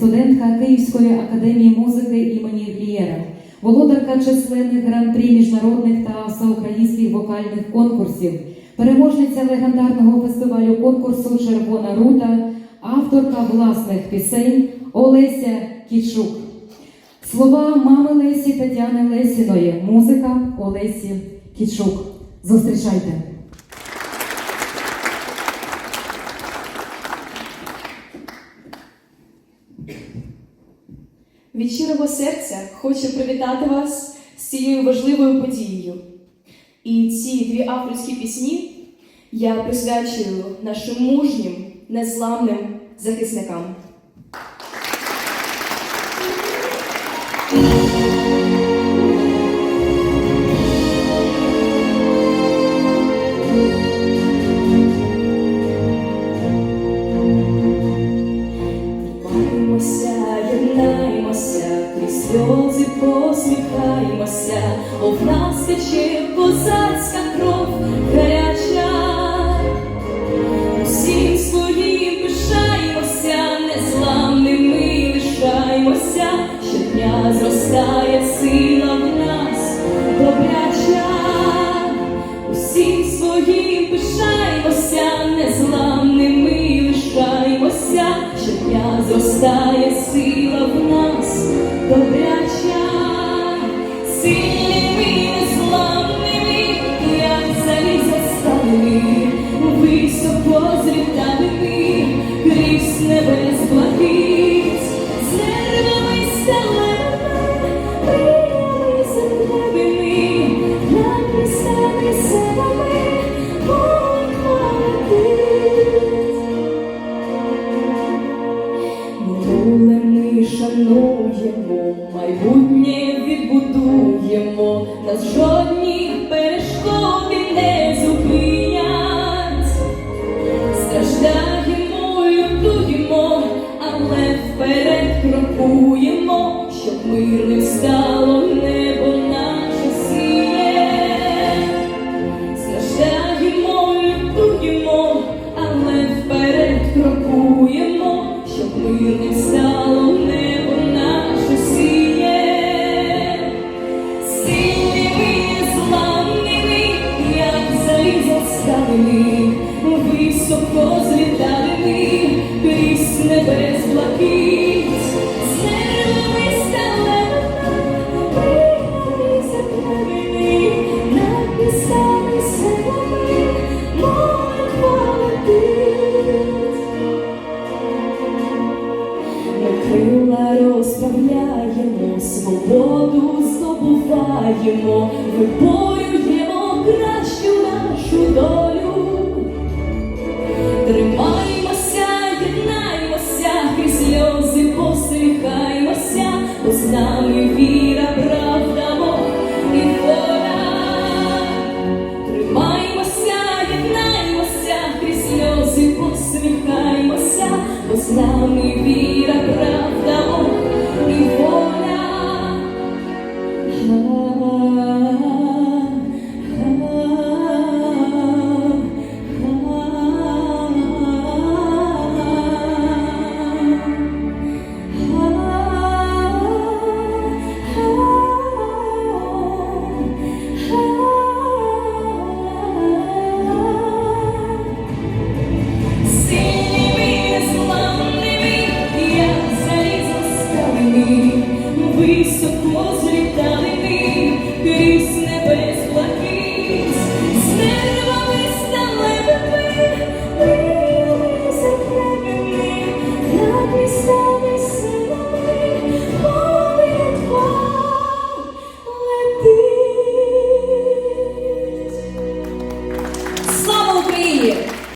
студентка Київської академії музики імені Глієра, володарка численних гран-прі міжнародних та всеукраїнських вокальних конкурсів, переможниця легендарного фестивалю конкурсу Червона рута, авторка власних пісень Олеся Кічук. Слова мами Лесі Тетяни Лесіної, музика Олесі Кічук. Зустрічайте! Від щирого серця хочу привітати вас з цією важливою подією. І ці дві авторські пісні я присвячую нашим мужнім, незламним захисникам. Посміхаємося, О, в козацька кров гаряча. Усім своїм пишаємося, незламними лишаємося, щодня зростає сила в нас добряча. Усім своїм пишаємося, незламними лишаємося, щодня зростає сила в нас нас жодні перешкоди не зупинять. Страждаємо, лютуємо, але вперед крокуємо, щоб мирним стало небо здобуваємо, виборюємо кращу нашу долю. Тримаємося, єднаємося, крізь сльози посміхаємося, бо з нами віра, правда, Бог і воля. Тримаємося, єднаємося, крізь сльози посміхаємося, бо з нами віра.